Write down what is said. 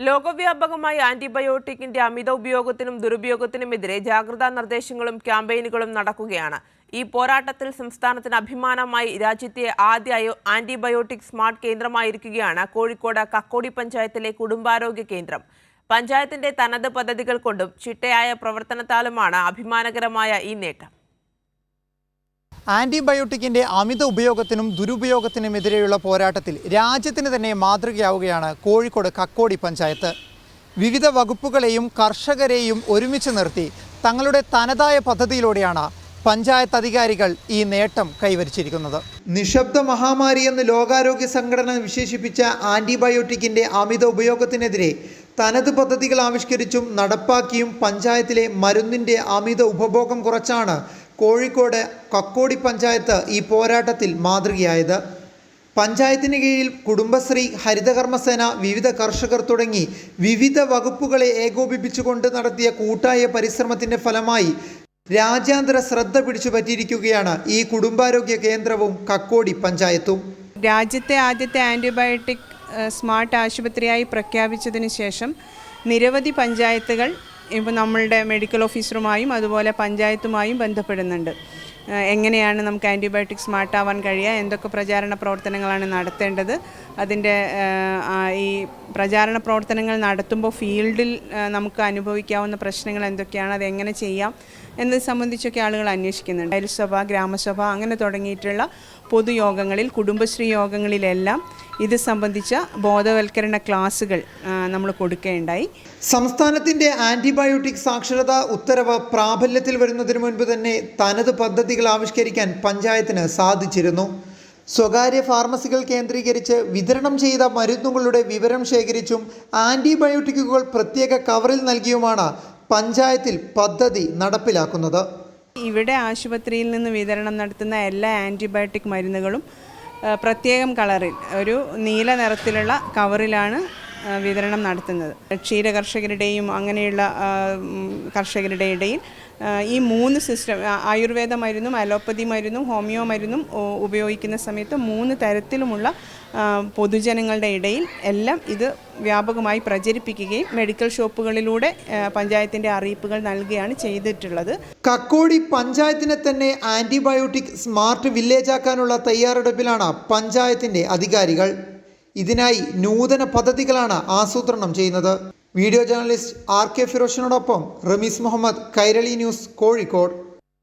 ലോകവ്യാപകമായി ആന്റിബയോട്ടിക്കിന്റെ അമിത ഉപയോഗത്തിനും ദുരുപയോഗത്തിനുമെതിരെ ജാഗ്രതാ നിർദ്ദേശങ്ങളും ക്യാമ്പയിനുകളും നടക്കുകയാണ്. ഈ പോരാട്ടത്തിൽ സംസ്ഥാനത്തിന് അഭിമാനമായി രാജ്യത്തെ ആദ്യ ആന്റിബയോട്ടിക് സ്മാർട്ട് കേന്ദ്രമായിരിക്കുകയാണ് കോഴിക്കോട് കക്കോടി പഞ്ചായത്തിലെ കുടുംബാരോഗ്യ കേന്ദ്രം. പഞ്ചായത്തിന്റെ തനത് പദ്ധതികൾ കൊണ്ടും ചിട്ടയായ പ്രവർത്തനത്താലുമാണ് അഭിമാനകരമായ ഈ നേട്ടം. ആന്റിബയോട്ടിക്കിന്റെ അമിത ഉപയോഗത്തിനും ദുരുപയോഗത്തിനും ദുരുപയോഗത്തിനുമെതിരെയുള്ള പോരാട്ടത്തിൽ രാജ്യത്തിന് തന്നെ മാതൃകയാവുകയാണ് കോഴിക്കോട് കക്കോടി പഞ്ചായത്ത്. വിവിധ വകുപ്പുകളെയും കർഷകരെയും ഒരുമിച്ച് നിർത്തി തങ്ങളുടെ തനതായ പദ്ധതിയിലൂടെയാണ് പഞ്ചായത്ത് അധികാരികൾ ഈ നേട്ടം കൈവരിച്ചിരിക്കുന്നത്. നിശബ്ദ മഹാമാരി എന്ന് ലോകാരോഗ്യ സംഘടന വിശേഷിപ്പിച്ച ആന്റിബയോട്ടിക്കിന്റെ അമിത ഉപയോഗത്തിനെതിരെ തനത് പദ്ധതികൾ ആവിഷ്കരിച്ചും നടപ്പാക്കിയും പഞ്ചായത്തിലെ മരുന്നിന്റെ അമിത ഉപഭോഗം കുറച്ചാണ് കോഴിക്കോട് കക്കോടി പഞ്ചായത്ത് ഈ പോരാട്ടത്തിൽ മാതൃകയായത്. പഞ്ചായത്തിന് കീഴിൽ കുടുംബശ്രീ ഹരിതകർമ്മസേന വിവിധ കർഷകർ തുടങ്ങി വിവിധ വകുപ്പുകളെ ഏകോപിപ്പിച്ചുകൊണ്ട് നടത്തിയ കൂട്ടായ പരിശ്രമത്തിന്റെ ഫലമായി രാജ്യാന്തര ശ്രദ്ധ പിടിച്ചു പറ്റിയിരിക്കുകയാണ് ഈ കുടുംബാരോഗ്യ കേന്ദ്രവും കക്കോടി പഞ്ചായത്തും. രാജ്യത്തെ ആദ്യത്തെ ആന്റിബയോട്ടിക് സ്മാർട്ട് ആശുപത്രിയായി പ്രഖ്യാപിച്ചതിന് ശേഷം നിരവധി പഞ്ചായത്തുകൾ ഇപ്പോൾ നമ്മളുടെ മെഡിക്കൽ ഓഫീസറുമായും അതുപോലെ പഞ്ചായത്തുമായും ബന്ധപ്പെടുന്നുണ്ട്. എങ്ങനെയാണ് നമുക്ക് ആന്റിബയോട്ടിക് സ്മാർട്ട് ആവാൻ കഴിയുക? എന്തൊക്കെ പ്രചാരണ പ്രവർത്തനങ്ങളാണ് നടത്തേണ്ടത്? അതിന്റെ ഈ പ്രചാരണ പ്രവർത്തനങ്ങൾ നടത്തുമ്പോൾ ഫീൽഡിൽ നമുക്ക് അനുഭവിക്കാവുന്ന പ്രശ്നങ്ങൾ എന്തൊക്കെയാണ്? അത് എങ്ങനെ ചെയ്യാം? എന്നത് സംബന്ധിച്ചൊക്കെ ആളുകൾ അന്വേഷിക്കുന്നുണ്ട്. അയൽസഭ ഗ്രാമസഭ അങ്ങനെ തുടങ്ങിയിട്ടുള്ള പൊതുയോഗങ്ങളിൽ കുടുംബശ്രീ യോഗങ്ങളിലെല്ലാം ഇത് സംബന്ധിച്ച ബോധവൽക്കരണ ക്ലാസ്സുകൾ നമ്മൾ കൊടുക്കുകയുണ്ടായി സംസ്ഥാനത്തിന്റെ ആന്റിബയോട്ടിക് സാക്ഷരത ഉത്തരവ് പ്രാബല്യത്തിൽ വരുന്നതിന് മുൻപ് തന്നെ തനത് പദ്ധതികൾ ആവിഷ്കരിക്കാൻ പഞ്ചായത്തിന് സാധിച്ചിരുന്നു. സ്വകാര്യ ഫാർമസികൾ കേന്ദ്രീകരിച്ച് വിതരണം ചെയ്ത മരുന്നുകളുടെ വിവരം ശേഖരിച്ചും ആന്റിബയോട്ടിക്കുകൾ പ്രത്യേക കവറിൽ നൽകിയുമാണ് പഞ്ചായത്തിൽ പദ്ധതി നടപ്പിലാക്കുന്നത്. ഇവിടെ ആശുപത്രിയിൽ നിന്ന് വിതരണം നടത്തുന്ന എല്ലാ ആന്റിബയോട്ടിക് മരുന്നുകളും പ്രത്യേകം കളറിൽ ഒരു നീല നിറത്തിലുള്ള കവറിലാണ് വിതരണം നടത്തുന്നത്. ക്ഷീര കർഷകരുടെയും അങ്ങനെയുള്ള കർഷകരുടെ ഇടയിൽ ഈ മൂന്ന് സിസ്റ്റം ആയുർവേദ മരുന്നും അലോപ്പതി മരുന്നും ഹോമിയോ മരുന്നും ഉപയോഗിക്കുന്ന സമയത്ത് മൂന്ന് തരത്തിലുമുള്ള പൊതുജനങ്ങളുടെ ഇടയിൽ എല്ലാം ഇത് വ്യാപകമായി പ്രചരിപ്പിക്കുകയും മെഡിക്കൽ ഷോപ്പുകളിലൂടെ പഞ്ചായത്തിന്റെ അറിയിപ്പുകൾ നൽകുകയാണ് ചെയ്തിട്ടുള്ളത്. കക്കോടി പഞ്ചായത്തിനെ തന്നെ ആന്റിബയോട്ടിക് സ്മാർട്ട് വില്ലേജാക്കാനുള്ള തയ്യാറെടുപ്പിലാണ് പഞ്ചായത്തിന്റെ അധികാരികൾ. ഇതിനായി നൂതന പദ്ധതികളാണ് ആസൂത്രണം ചെയ്യുന്നത്. വീഡിയോ ജേർണലിസ്റ്റ് ആർ കെ ഫിറോഷിനോടൊപ്പം റമീസ് മുഹമ്മദ് കൈരളി ന്യൂസ് കോഴിക്കോട്.